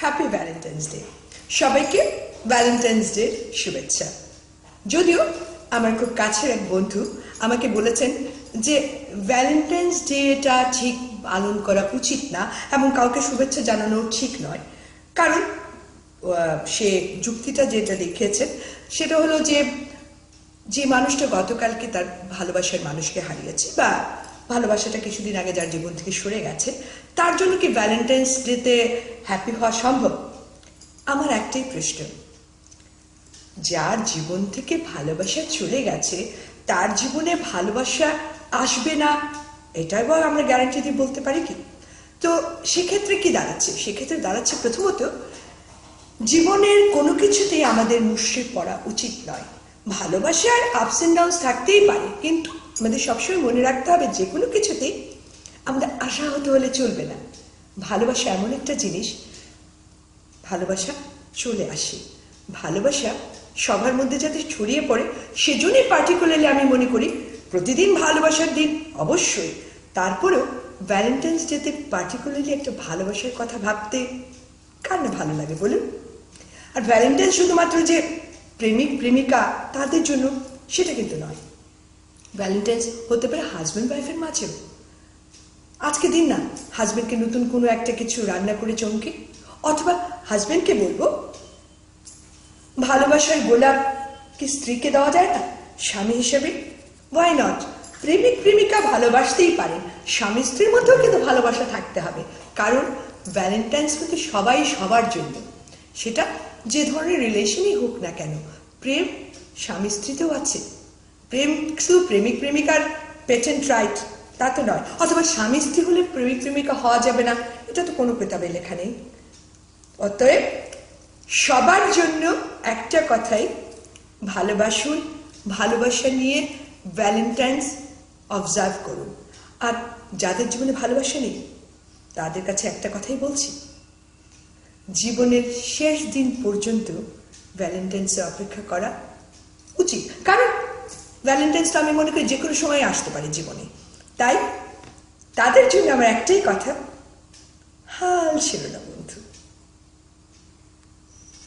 Happy Valentine's day সবাইকে Valentine's day শুভেচ্ছা। যদিও আমার খুব কাছের এক বন্ধু আমাকে বলেছেন যে ভ্যালেন্টাইন্স ডেটা ঠিক পালন করা উচিত না এবং কাউকে শুভেচ্ছা জানানো ঠিক নয়। কারণ সে যুক্তিটা যেটা দেখিয়েছেন সেটা হলো যে যে মানুষটা গতকালকে তার ভালোবাসার মানুষকে হারিয়েছে বা ভালোবাসাটা কিছুদিন আগে যার জীবন থেকে সরে গেছে, তার জন্য কি ভ্যালেন্টাইন্স ডেতে হ্যাপি হওয়া সম্ভব? আমার একটাই প্রশ্ন। যার জীবন থেকে ভালোবাসা চলে গেছে, তার জীবনে ভালোবাসা আসবে না এটাই বা আমরা গ্যারান্টি দিয়ে বলতে পারি কি? তো সেক্ষেত্রে কি দাঁড়াচ্ছে? সেক্ষেত্রে দাঁড়াচ্ছে প্রথমত, জীবনের কোনো কিছুতেই আমাদের মুশ্রিক পড়া উচিত নয়। ভালোবাসার আপস অ্যান্ড ডাউনস থাকতেই পারে। কিন্তু আমাদের সবসময় মনে রাখতে হবে যে কোনো কিছুতেই আমাদের আশাহত হলে চলবে না। ভালোবাসা এমন একটা জিনিস, ভালোবাসা চলে আসে। ভালোবাসা সবার মধ্যে যাতে ছড়িয়ে পড়ে, সেজন্যই পার্টিকুলারলি আমি মনে করি প্রতিদিন ভালোবাসার দিন অবশ্যই। তারপরেও ভ্যালেন্টাইন্স ডেতে পার্টিকুলারলি একটা ভালোবাসার কথা ভাবতে কার না ভালো লাগে বলুন? আর ভ্যালেন্টাইন শুধুমাত্র যে প্রেমিক, প্রেমিকা, তাদের জন্য সেটা কিন্তু নয়। ভ্যালেন্টাইন্স হতে পারে হাজব্যান্ড ওয়াইফের মাঝেও। আজকে দিন না হাজবেন্ডকে নতুন কোনো একটা কিছু রান্না করে চমকে, অথবা হাজবেন্ডকে বলব ভালোবাসার গোলাপ কি স্ত্রীকে দেওয়া যায় না? স্বামী হিসেবে? ওয়াই নট প্রেমিক, প্রেমিকা ভালোবাসতেই পারেন স্বামী স্ত্রীর মধ্যেও কিন্তু ভালোবাসা থাকতে হবে। কারণ ভ্যালেন্টাইন্স কিন্তু সবাই সবার জন্য। সেটা যে ধরনের রিলেশনই হোক না কেন, প্রেম স্বামী স্ত্রীতেও আছে। প্রেম শুধু প্রেমিক প্রেমিকার পেটেন্ট রাইট তা তো নয়। অথবা স্বামী স্ত্রী হলে প্রেমিক প্রেমিকা হওয়া যাবে না, এটা তো কোনো কিতাবে লেখা নেই। অতএব সবার জন্য একটা কথাই, ভালোবাসুন, ভালোবাসা নিয়ে ভ্যালেন্টাইন্স অবজার্ভ করুন। আর যাদের জীবনে ভালোবাসা নেই, তাদের কাছে একটা কথাই বলছি জীবনের শেষ দিন পর্যন্ত ভ্যালেন্টাইন্সে অপেক্ষা করা উচিত। কারণ ভ্যালেন্টাইন্সটা আমি মনে করি যে কোনো সময় আসতে পারে জীবনে। তাই তাদের জন্য আমার একটাই কথা, হাল ছিল না বলুন